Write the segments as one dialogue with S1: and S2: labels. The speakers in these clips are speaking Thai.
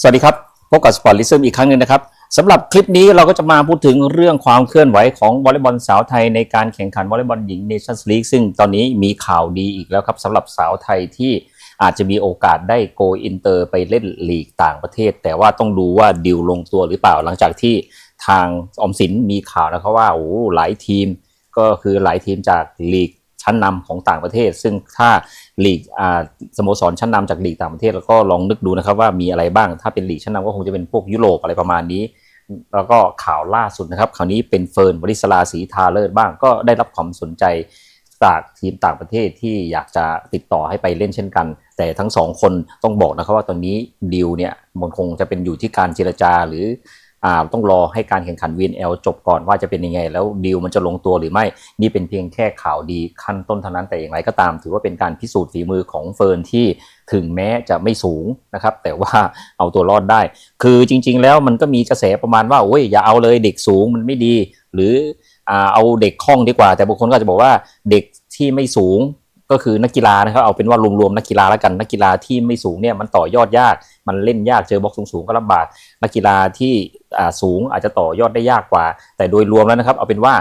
S1: สวัสดีครับ พบกับสปอร์ตลิซึมอีกครั้งหนึ่งนะครับสำหรับคลิปนี้เราก็จะมาพูดถึงเรื่องความเคลื่อนไหวของวอลเลย์บอลสาวไทยในการแข่งขันวอลเลย์บอลหญิงเนชั่นส์ลีกซึ่งตอนนี้มีข่าวดีอีกแล้วครับสำหรับสาวไทยที่อาจจะมีโอกาสได้โกอินเตอร์ไปเล่นลีกต่างประเทศ แต่ว่าต้องดูว่าดิวลงตัวหรือเปล่าหลังจากที่ทางออมสินมีข่าวนะครับว่าโอ้หลายทีมก็คือหลายทีมจากลีก ชั้นนำของต่างประเทศ ซึ่งถ้าลีกสโมสรชั้นนำจากลีกต่างประเทศแล้วก็ลองนึกดูนะครับว่ามีอะไรบ้าง ถ้าเป็นลีกชั้นนำก็คงจะเป็นพวกยุโรปอะไรประมาณนี้ แล้วก็ข่าวล่าสุดนะครับคราวนี้เป็นเฟิร์นวริศลาศรีทาเลิศบ้างก็ได้รับความสนใจจากทีมต่างประเทศที่อยากจะติดต่อให้ไปเล่นเช่นกัน แต่ทั้งสองคนต้องบอกนะครับว่าตอนนี้ดิวเนี่ยมันคงจะเป็นอยู่ที่การเจรจาหรือ อ่าต้องรอให้การแข่งขัน VNL จบก่อนว่าจะเป็นยังไง แล้วดีลมันจะลงตัวหรือไม่ นี่เป็นเพียงแค่ข่าวดีขั้นต้นเท่านั้นแต่อย่างไรก็ตาม ถือว่าเป็นการพิสูจน์ฝีมือของเฟิร์นที่ถึงแม้จะไม่สูงนะครับ แต่ว่าเอาตัวรอดได้ คือจริง ๆ แล้วมันก็มีกระแสประมาณว่าโอ้ยอย่าเอาเลยเด็กสูงมันไม่ดี หรืออ่าเอาเด็กคล่องดีกว่า แต่บางคนก็จะบอกว่าเด็กที่ไม่สูง ก็คือนักกีฬานะครับเอาเป็นว่ารวมๆนักกีฬาแล้วกันนักกีฬาที่ไม่สูงเนี่ยมันต่อยอดยาก มันเล่นยากเจอบล็อกสูงๆก็ลำบากนักกีฬาที่สูงอาจจะต่อยอดได้ยากกว่า แต่โดยรวมแล้วนะครับ เอาเป็นว่า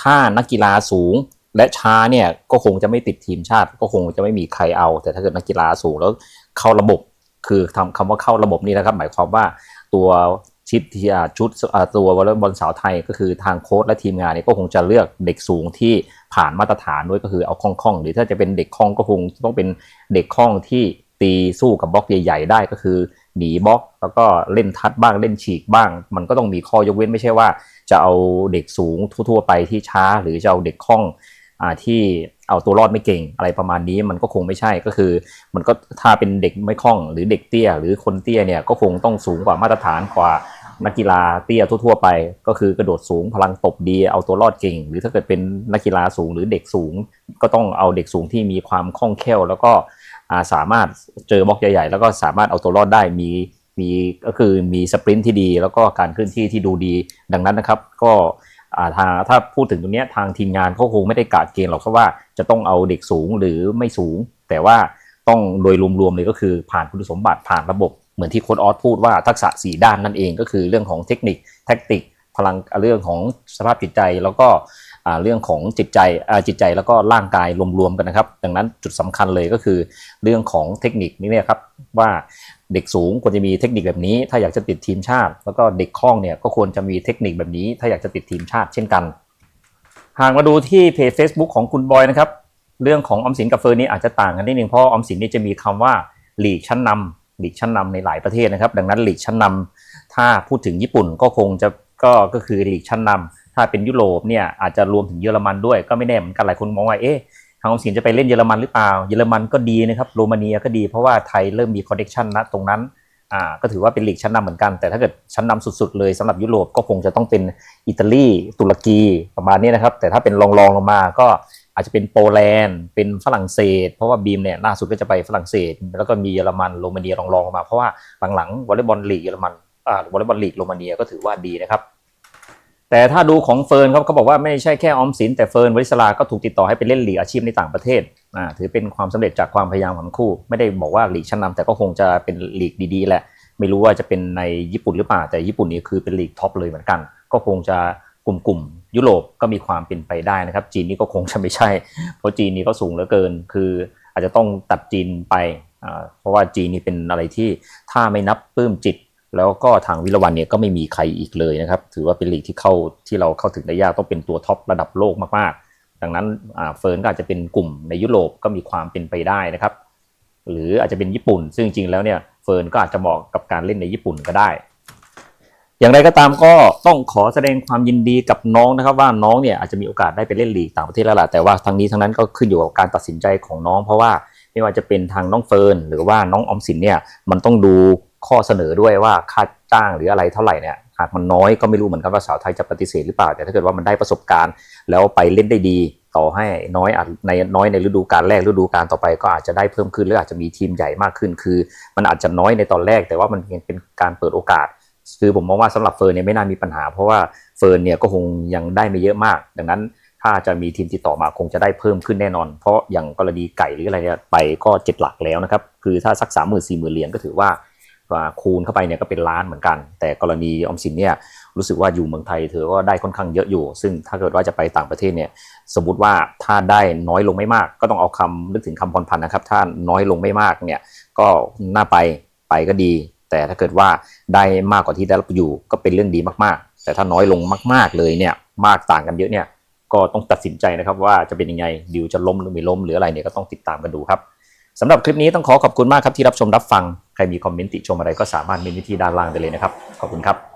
S1: ถ้านักกีฬาสูงและช้าเนี่ยก็คงจะไม่ติดทีมชาติ ก็คงจะไม่มีใครเอา แต่ถ้าเกิดนักกีฬาสูงแล้วเข้าระบบ คือทำคำว่าเข้าระบบนี่นะครับ หมายความว่าตัว ชิดที่อาชุดตัววอลเลย์บอลสาวไทยก็คือทางโค้ชและทีมงานเนี่ยก็คงจะเลือกเด็กสูงที่ผ่านมาตรฐานด้วยก็คือเอาคล่องๆ หรือถ้าจะเป็นเด็กคล่องก็คงต้องเป็นเด็กคล่องที่ตีสู้กับบล็อกใหญ่ๆได้ก็คือหนีบล็อกแล้วก็เล่นทัดบ้างเล่นฉีกบ้าง มันก็ต้องมีข้อยกเว้นไม่ใช่ว่า จะเอาเด็กสูงทั่วๆไปที่ช้า หรือจะเอาเด็กคล่องอที่เอาตัวรอดไม่เก่งอะไรประมาณนี้มันก็คงไม่ใช่ก็คือ มันก็ถ้าเป็นเด็กไม่คล่องหรือเด็กเตี้ย หรือคนเตี้ยเนี่ยก็คงต้องสูงกว่ามาตรฐานกว่า นักกีฬาเตี้ยทั่วๆไป ก็คือกระโดดสูงพลังตบดีเอาตัวรอดเก่ง หรือถ้าเกิดเป็นนักกีฬาสูงหรือเด็กสูง ก็ต้องเอาเด็กสูงที่มีความคล่องแคล่ว แล้วก็สามารถเจอบล็อกใหญ่ ๆ แล้วก็สามารถเอาตัวรอดได้มีมีก็คือมีสปรินต์ที่ดี แล้วก็การเคลื่อนที่ที่ดูดีดังนั้นนะครับ ก็อ่าทางถ้าพูดถึงตรงนี้ทางทีมงานเขาคงไม่ได้กาดเกณฑ์หรอกเพราะว่าจะต้องเอาเด็กสูงหรือไม่สูง แต่ว่าต้องโดยรวมๆเลยก็คือผ่านคุณสมบัติผ่านระบบ เหมือนที่โค้ดออสพูดว่าทักษะ 4 ด้านนั่นเองก็คือเรื่องของเทคนิคแท็กติก พลังเรื่องของสภาพจิตใจแล้วก็เรื่องของจิตใจจิตใจแล้วก็ร่างกายรวมๆกันนะครับ ดังนั้นจุดสำคัญเลยก็คือเรื่องของเทคนิคนี่เนี่ยครับว่าเด็กสูงควรจะมีเทคนิคแบบนี้ ถ้าอยากจะติดทีมชาติ แล้วก็เด็กคล่องเนี่ยก็ควรจะมีเทคนิคแบบนี้ ถ้าอยากจะติดทีมชาติเช่นกันหากมาดูที่เพจ Facebook ของคุณบอยนะครับ เรื่องของออมสินกับเฟิร์นนี้อาจจะต่างกันนิดนึงเพราะออมสินนี่จะมีคำว่าหลีกชั้นนำห ลีกชั้นนำในหลายประเทศนะครับ ดังนั้นหลีกชั้นนำถ้าพูดถึงญี่ปุ่นก็คงจะก็ก็คือหลีกชั้นนำถ้าเป็นยุโรปเนี่ยอาจจะรวมถึงเยอรมันด้วยก็ไม่แน่เหมือนกันหลายคนมองว่าเอ๊ะทางออมสินจะไปเล่นเยอรมันหรือเปล่า เยอรมันก็ดีนะครับโรมาเนียก็ดีเพราะว่าไทยเริ่มมีคอนเนคชันนะตรงนั้นอ่าก็ถือว่าเป็นลีกชั้นนำเหมือนกัน แต่ถ้าเกิดชั้นนำสุดๆเลยสำหรับยุโรปก็คงจะต้องเป็นอิตาลีตุรกีประมาณนี้นะครับ แต่ถ้าเป็นรองๆลงมาก็ อาจจะเป็นโปแลนด์เป็นฝรั่งเศส เพราะว่าบีมเนี่ยล่าสุดก็จะไปฝรั่งเศส แล้วก็มีเยอรมันโรมาเนียรองๆลงมา เพราะว่าหลังๆวอลเลย์บอลลีกเยอรมันอ่าวอลเลย์บอลลีกโรมาเนียก็ถือว่าดีนะครับ แต่ถ้าดูของเฟิร์นครับเขาบอกว่าไม่ใช่แค่ออมสินแต่เฟิร์นวริศลาก็ถูกติดต่อให้ไปเล่นลีกอาชีพในต่างประเทศอ่าถือเป็นความสำเร็จจากความพยายามของทั้งคู่ ไม่ได้บอกว่าลีกชั้นนำแต่ก็คงจะเป็นลีกดีๆแหละไม่รู้ว่าจะเป็นในญี่ปุ่นหรือเปล่าแต่ญี่ปุ่นนี่คือเป็นลีกท็อปเลยเหมือนกัน ก็คงจะกลุ่มๆ ยุโรปก็มีความเป็นไปได้นะครับ จีนนี่ก็คงจะไม่ใช่ เพราะจีนนี่ก็สูงเหลือเกิน คืออาจจะต้องตัดจีนไป เพราะว่าจีนนี่เป็นอะไรที่ถ้าไม่นับปลื้มจิต แล้วก็ทางวิรวันเนี่ยก็ไม่มีใครอีกเลยนะครับ ถือว่าเป็นลีกที่เข้าที่เราเข้าถึงได้ยากต้องเป็นตัวท็อประดับโลกมากๆ ดังนั้นเฟิร์นก็อาจจะเป็นกลุ่มในยุโรปก็มีความเป็นไปได้นะครับ หรืออาจจะเป็นญี่ปุ่น ซึ่งจริงๆแล้วเนี่ยเฟิร์นก็อาจจะเหมาะกับการเล่นในญี่ปุ่นก็ได้ อย่างไรก็ตามก็ต้องขอแสดงความยินดีกับน้องนะครับ ว่าน้องเนี่ยอาจจะมีโอกาสได้ไปเล่นลีกต่างประเทศแล้วล่ะแต่ว่าทั้งนี้ทั้งนั้นก็ขึ้นอยู่กับการตัดสินใจของน้อง เพราะว่าไม่ว่าจะเป็นทางน้องเฟิร์นหรือว่าน้องอมสินเนี่ยมันต้องดูข้อเสนอด้วยว่าค่าจ้างหรืออะไรเท่าไหร่เนี่ยหากมันน้อยก็ไม่รู้เหมือนกันว่าสาวไทยจะปฏิเสธหรือเปล่า แต่ถ้าเกิดว่ามันได้ประสบการณ์ แล้วไปเล่นได้ดี ต่อให้น้อยในน้อยในฤดูกาลแรกฤดูกาลต่อไปก็อาจจะได้เพิ่มขึ้นหรืออาจจะมีทีมใหญ่มากขึ้น คือ มันอาจจะน้อยในตอนแรก แต่ว่ามันเป็นการเปิดโอกาส คือผมมองว่าสำหรับเฟิร์นเนี่ยไม่น่ามีปัญหา เพราะว่าเฟิร์นเนี่ยก็คงยังได้ไม่เยอะมาก ดังนั้นถ้าจะมีทีมติดต่อมาคงจะได้เพิ่มขึ้นแน่นอน เพราะอย่างกรณีไก่หรืออะไรเนี่ยไปก็เจ็ดหลักแล้วนะครับ คือถ้าสักสามหมื่นสี่หมื่นเหรียญก็ถือว่าคูณเข้าไปเนี่ยก็เป็นล้านเหมือนกัน แต่กรณีออมสินเนี่ยรู้สึกว่าอยู่เมืองไทยเธอก็ได้ค่อนข้างเยอะอยู่ ซึ่งถ้าเกิดว่าจะไปต่างประเทศเนี่ยสมมติว่าถ้าได้น้อยลงไม่มาก ก็ต้องเอาคำนึกถึงคำพรพันนะครับ ถ้าน้อยลงไม่มากเนี่ยก็น่าไปไปก็ดี แต่ถ้าเกิดว่าได้มากกว่าที่ได้รับอยู่ก็เป็นเรื่องดีมากๆ แต่ถ้าน้อยลงมาก ๆเลยเนี่ยมากต่างกันเยอะเนี่ยก็ต้องตัดสินใจนะครับว่าจะเป็นยังไงดิวจะล้มหรือไม่ล้มหรืออะไรเนี่ยก็ต้องติดตามกันดูครับสำหรับคลิปนี้ต้องขอขอบคุณมากครับที่รับชมรับฟัง ใครมีคอมเมนต์ติชมอะไรก็สามารถเมนที่ด้านล่างได้เลยนะครับ ขอบคุณครับ